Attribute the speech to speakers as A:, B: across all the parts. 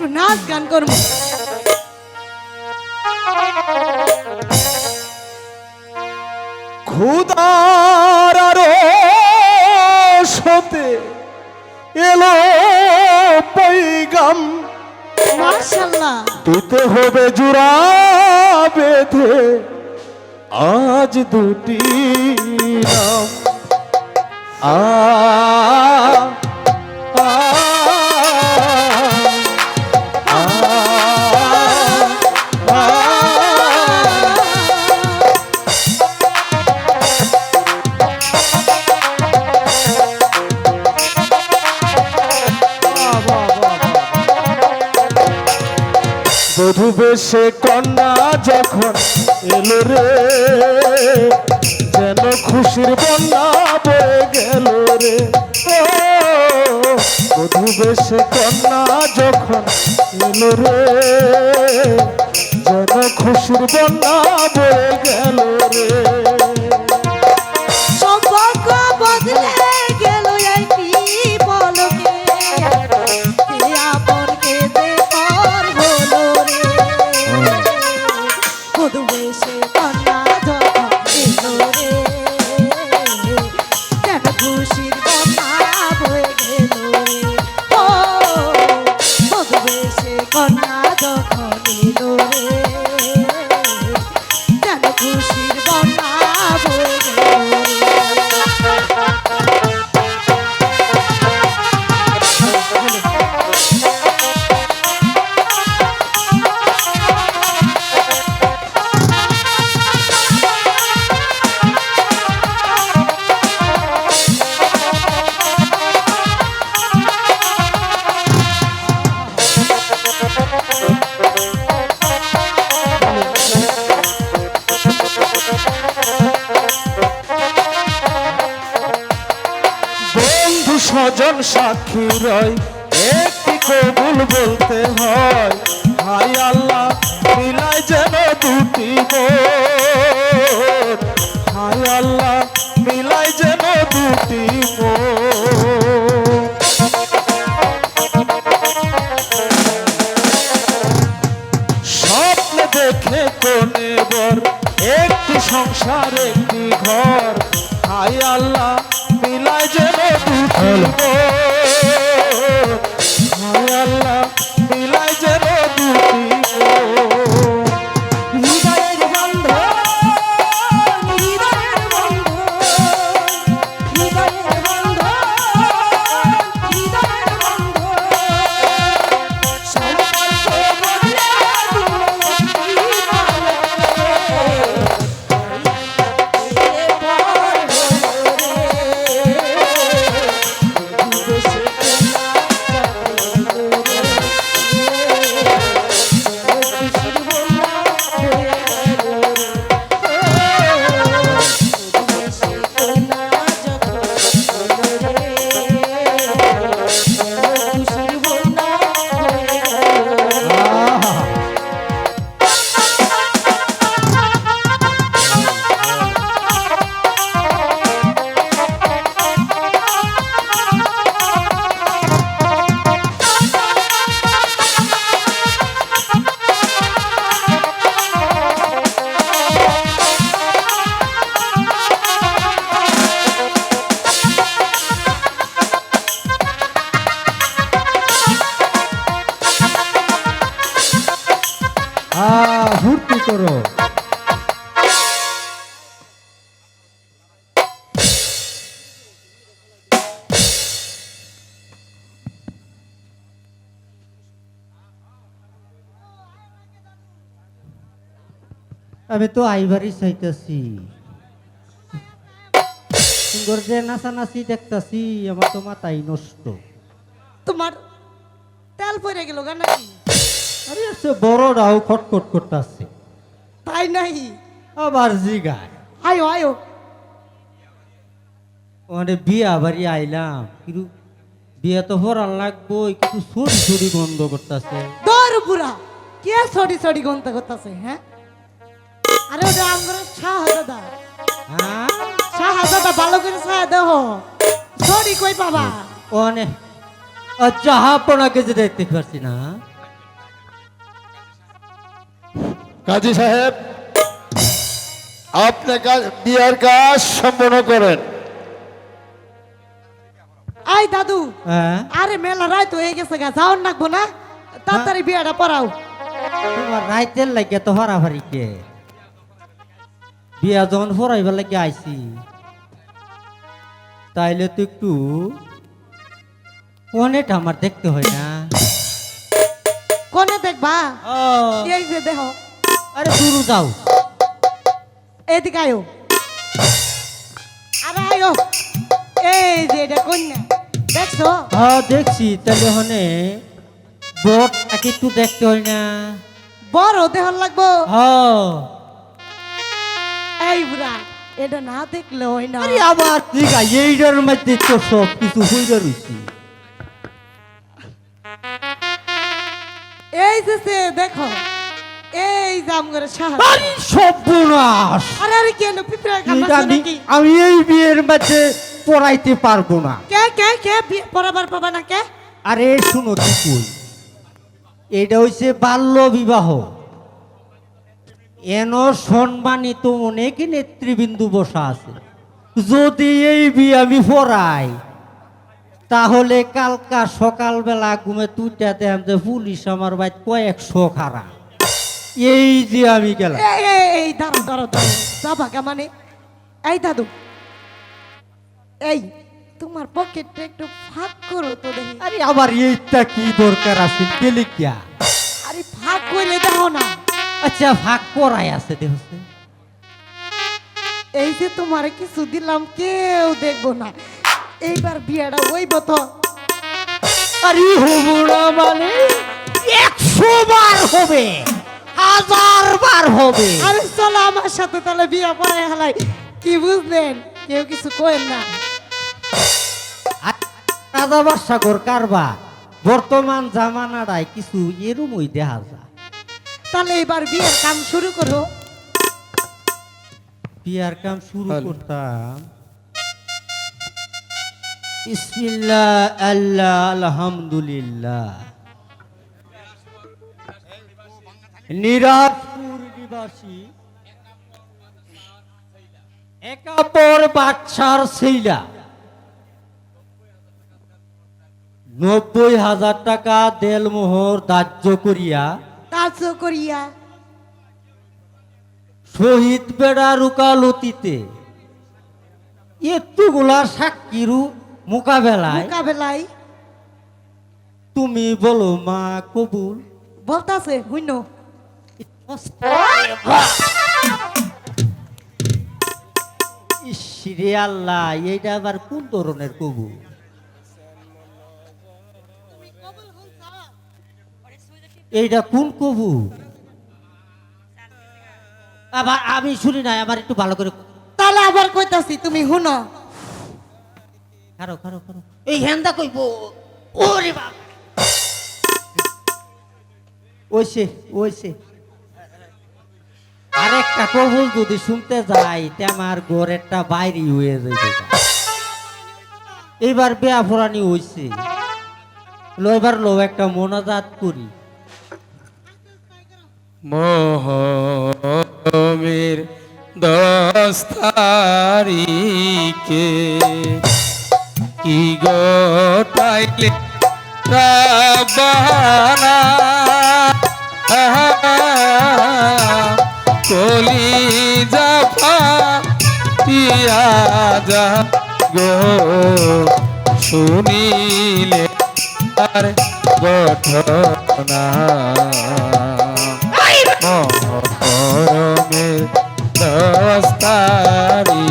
A: একটু নাচ গান করব।
B: খুদার সতে এলো পৈগাম।
A: মাশাল্লাহ।
B: দিতে হবে জুড়া বেঁধে আজ দুটি নাম। আ, বধু বেশে কন্যা যখন এলো রে, যেন খুশির বন্যা বয়ে গেল রে। বধু বেশে কন্যা যখন এলো রে, যেন খুশির বন্যা বয়ে গেল রে। সাক্ষী রয় একটি কবুল বলতে হয়। হাই আল্লাহ মিলাই যেন দুটি হাই আল্লাহ মিলাই যেন দুটি স্বপ্ন দেখে কোনে বর একটি সংসার একটি ঘর। হাই আল্লাহ মিলাই যেন দুটি
C: আমি তো আইবারই চাইতেছি সুন্দর যে নাচানাচি দেখতাছি আমার তো মাথাই নষ্ট।
A: তোমার তেল পড়ে গেল গা নাকি?
C: আরে সে বড়রাও খটখট করতেছে।
A: তাই নাই?
C: আবার জিগায়।
A: আয়ো আয়ো।
C: মানে বিয়া বাড়ি আইলাম। কিন্তু বিয়া তো হরান লাগবো কিন্তু সরি সরি বন্ধ করতেছে।
A: দর বুড়া কে ছড়ি ছড়ি গন্ত করতেছে হ্যাঁ? আরে ওটা আমার শাহজাদা।
C: হ্যাঁ?
A: শাহজাদা ভালো করে ছায়া দেহ। ছড়ি কই পাবা
C: অনেক চাহা পোনাকে যে দেখতে পারছি না।
B: কাজী সাহেব আপনি কাজ- বিয়ার কাজ সম্পন্ন করেন।
A: আই দাদু
C: হ্যাঁ?
A: আরে মেলা রাত হয়ে গেছে গা যাওয়ার নাকবো না? তাড়াতাড়ি বিয়াটা পড়াও।
C: তোমার রাইতের লাগে তো হরাফারি কে? বিয়া যখন ফরাইবার লাগে আইছি তাইলে তো একটু অনেকটা আমার দেখতে হয় না।
A: কোনে দেখবা? এই যে দেহ
C: আরে শুরু যাও।
A: এদিকে আয়ো। আরে আয়ো। এই যে এটা কন্যা। দেখছ?
C: হ্যাঁ দেখছি। তাহলে হনে বট একটু দেখতে হয় না।
A: বড় দেহ লাগবো।
C: হ্যাঁ।
A: এই বুড়া এটা না দেখলে হয় না।
C: আরে আবার ঠিক আছে এইটার মধ্যে তো সব কিছু হইয়া রয়েছি
A: এই যে সে দেখো এই জাম করে সাহায্য।
C: আরে সর্বনাশ!
A: আরে আরে কেন পিঁপড়া
C: আমি
A: নাকি?
C: আমি এই বিয়ের মধ্যে পড়াইতে পারব না।
A: কে কে কে পড়াবার পাবা না কে?
C: আরে শুনো কি কই? এটা হইছে বাল্য বিবাহ। এন সম্মানিত অনেক নেতৃবৃন্দু বসা আছে। যদি এই বিয়ে আমি পড়াই তাহলে কালকা সকালবেলা ঘুমে তুইটা দেন যে পুলিশ আমার বাইত কয়েকশো খারা এই যে আমি গেলাম।
A: এই দাঁড়াও যাবা কা মানে? এই দাদু এই তোমার পকেটটা একটু ফাঁক করো তো দেখি।
C: আরে আবার এইটা কি দরকার আছে কেলিকিয়া
A: আরে ফাঁক করলে দেখো না।
C: আচ্ছা ভাগ করাই আছে দেখছে
A: এই যে তোমার কিছু দিলাম, কেউ দেখব না। এইবার বিয়েটা ওইব তো।
C: আরে হব মানে একশো বার হবে, হাজার বার হবে।
A: আরে, চলো আমার সাথে তাহলে বিয়ে পড়াই হালাই কি বুঝলেন? কেউ কিছু কয়েন না।
C: রাজা বাসাগর কারবা বর্তমান জামানাটায় কিছু এরমই দেখা যায়।
A: তাহলে এবার বিয়ের কাম শুরু করো।
C: বিয়ার কাম শুরু করতাম। ইসমিল্লাহ আল্লাহ আলহামদুলিল্লাহ। নিরাজপুর নিবাসী। একাপর বাচ্চার সেইলা নব্বই হাজার টাকা দেলমোহর ধার্য করিয়া
A: কাজ করিয়া।
C: শহীদ বেড়া রুকালতিতে এতগুলা সাক্ষীরু মোকাবেলায়
A: মোকাবেলায়।
C: তুমি বলো মা কবুল।
A: বলতাছে হুইনো।
C: ইসরে আল্লাহ এইটা আবার কোন ধরনের কবুল? এইটা কোন কবু? আবার আমি শুনি না আবার একটু ভালো করে
A: তাহলে আবার কইতাছি তুমি হুনো
C: খারো খারো খারো। এই হ্যান্দা কইব। ওরে বাপ। ওইসে ওইসে। আরেকটা কবুল যদি শুনতে যাই তে আমার গোরেরটা বাইরে হয়ে যাইবে। এইবার বেয়া ফোরানি হইছে। লো এবার লো একটা মোনাজাত করি।
D: মোহমের দশ তারিখে কি গোটাইলে কলি জাফা টিয়া যা গো শুনিলে আর ঘটনা মহরমের দশ তারিখে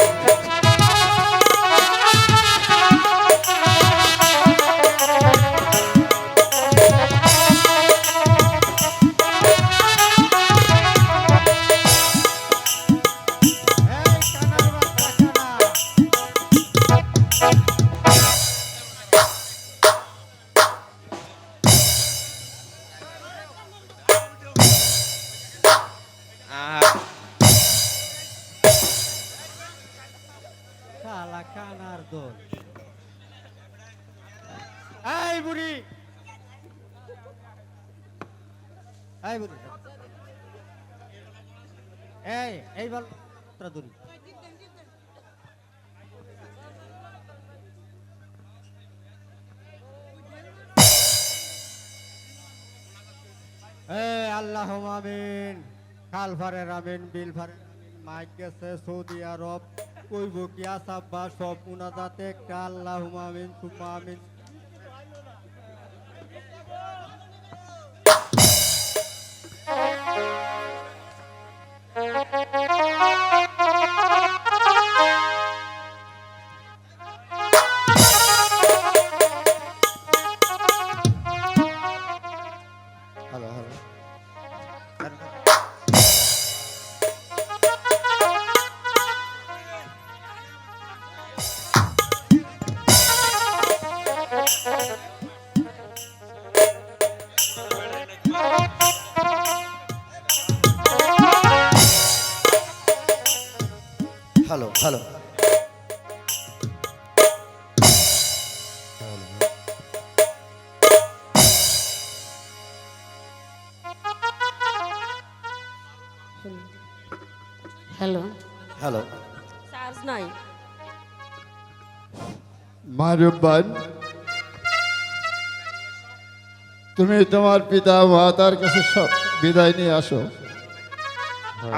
C: এই বুড়ি। এই এই বল দূরি। আল্লাহ আমিন। খাল ফারের আমিন বিল ফারের মাইক গেছে সৌদি আরব। কইব কি আসাব্বা সব মুনাজাতে একটা আল্লাহ আমিন, সুম্মা আমিন। Hello hello
B: hello. Hello.
E: Charge নাই।
F: মারুব্বান তুমি তোমার পিতা মাতার কাছে সব বিদায় নিয়ে আসো।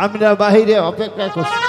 F: আমরা বাহিরে অপেক্ষা করছি।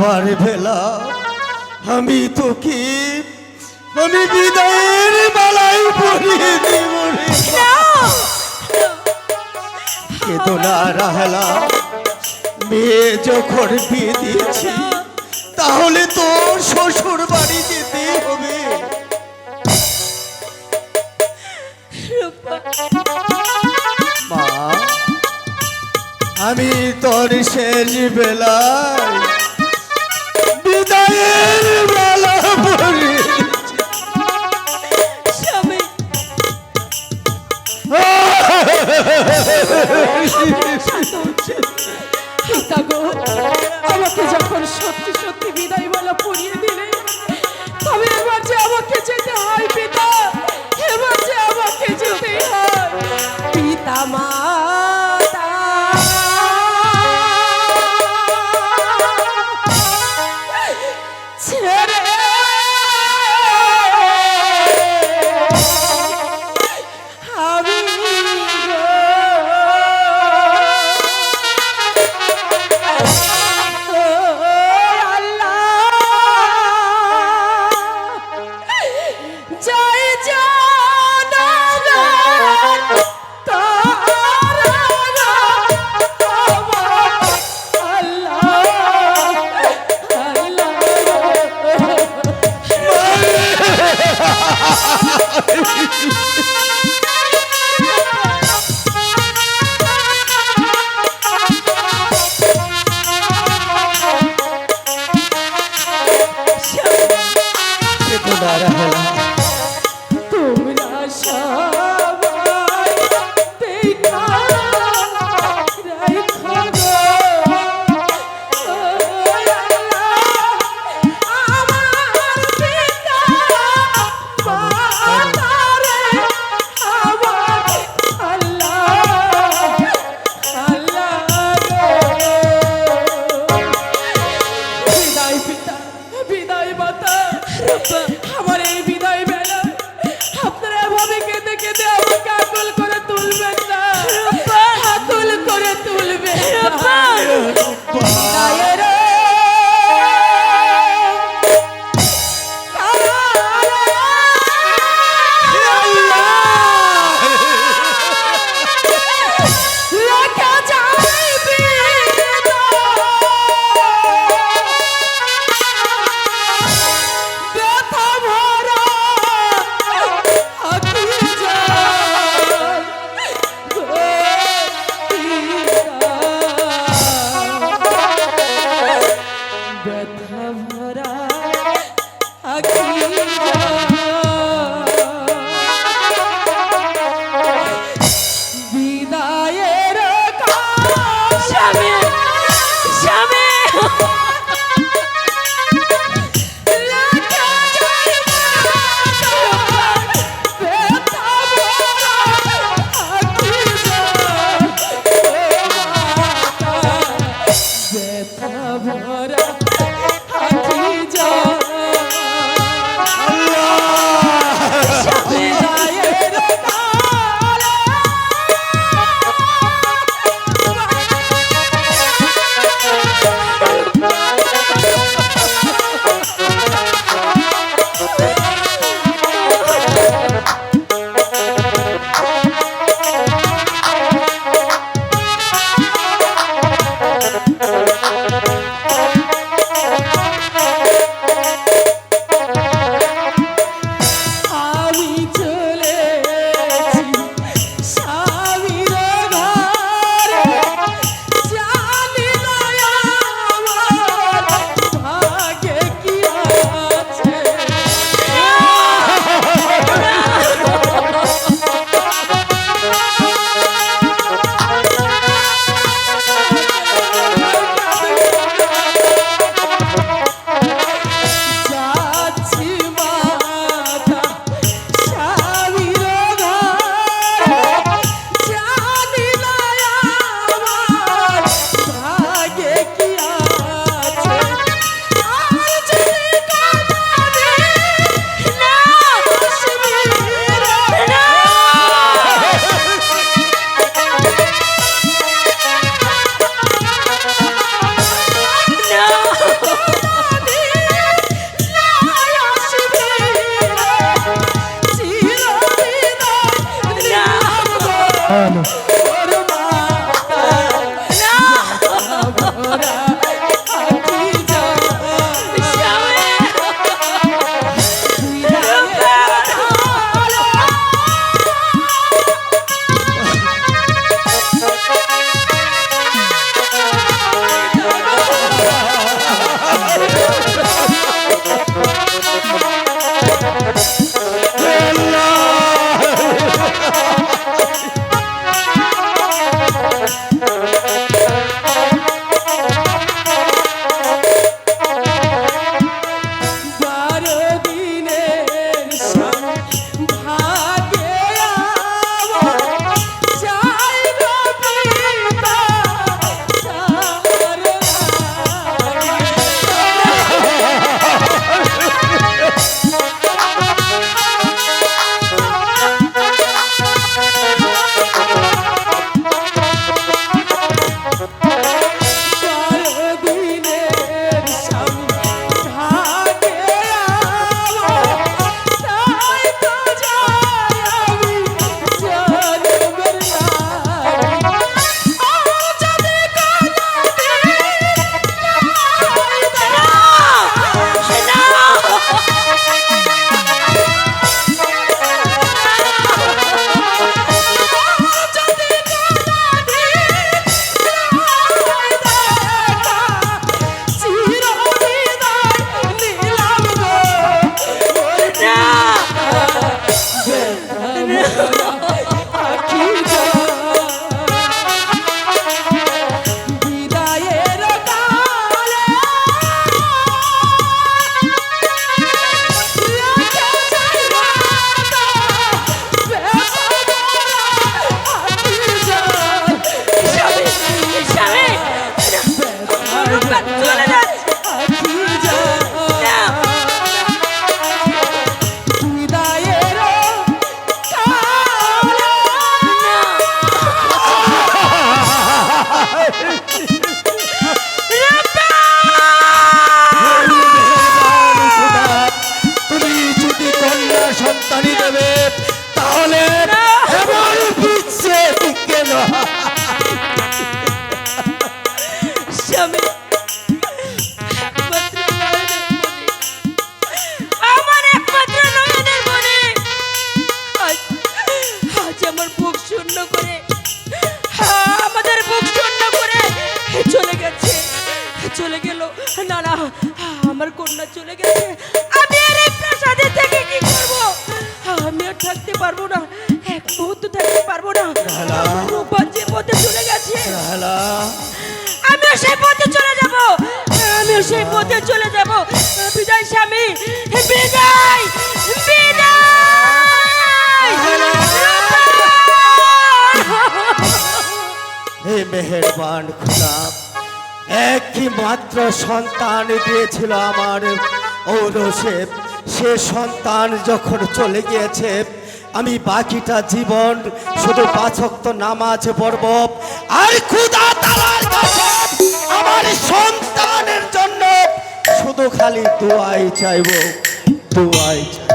G: যাবার বেলা আমি তোকে আমি বিদায়ের মালাই পরিয়ে দিব কেতো রাহলা, মেয়ে যখন বিয়ে দিয়েছি তাহলে তোর শ্বশুর বাড়ি যেতে হবে। মা, আমি তোর শেষ বেলায়
F: গো আমাকে যখন সত্যি সত্যি বিদায় বলা পড়িয়ে দিলে, তবে এবার যে আমাকে যেতে হয় পিতা, এবার যে আমাকে যেতে হয় পিতা
E: Oh. যে পথে চলে গেছে। আমিও সেই পথে চলে যাব। আমিও সেই পথে চলে যাব। বিদায় স্বামী। বিদায়। বিদায়।
G: হে মেহেরবান খুদা একই মাত্র সন্তান দিয়েছিল আমার ঔরসেব সে সন্তান যখন চলে গিয়েছে আমি বাকিটা জীবন শুধু পাচক্ত নামাজ পড়ব। আর খুদা তালার কাছে আমার সন্তানের জন্য শুধু খালি দোয়াই চাইব দোয়াই চাইব।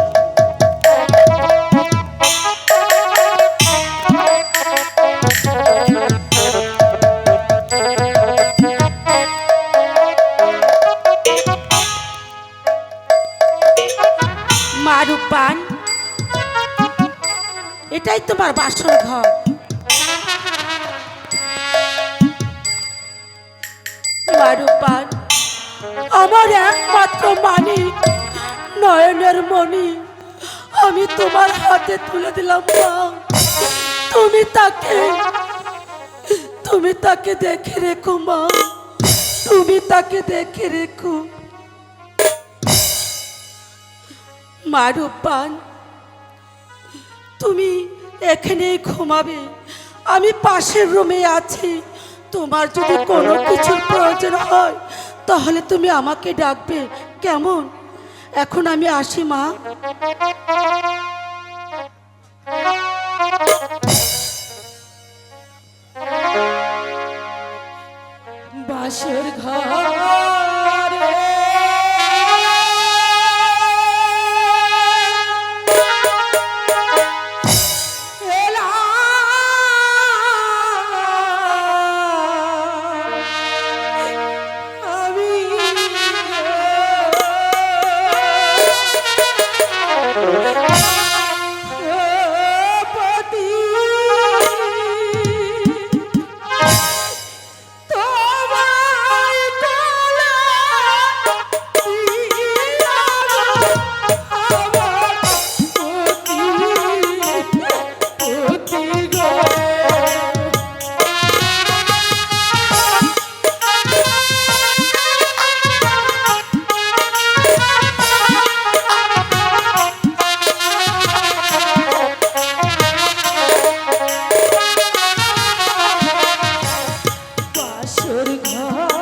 E: এটাই তোমার বাসর ঘর। মারুপান, আমার একমাত্র মানিক, নয়নের মণি। আমি তোমার হাতে তুলে দিলাম, মা। তুমি তাকে তুমি তাকে দেখে রেখো, মা। তুমি তাকে দেখে রেখো। মারুপান তুমি এখানেই ঘুমাবে। আমি পাশের রুমে আছি। তোমার যদি কোনো কিছুর প্রয়োজন হয়, তাহলে তুমি আমাকে ডাকবে। কেমন? এখন আমি আসি, মা। বাসের ঘরে বাসর ঘর।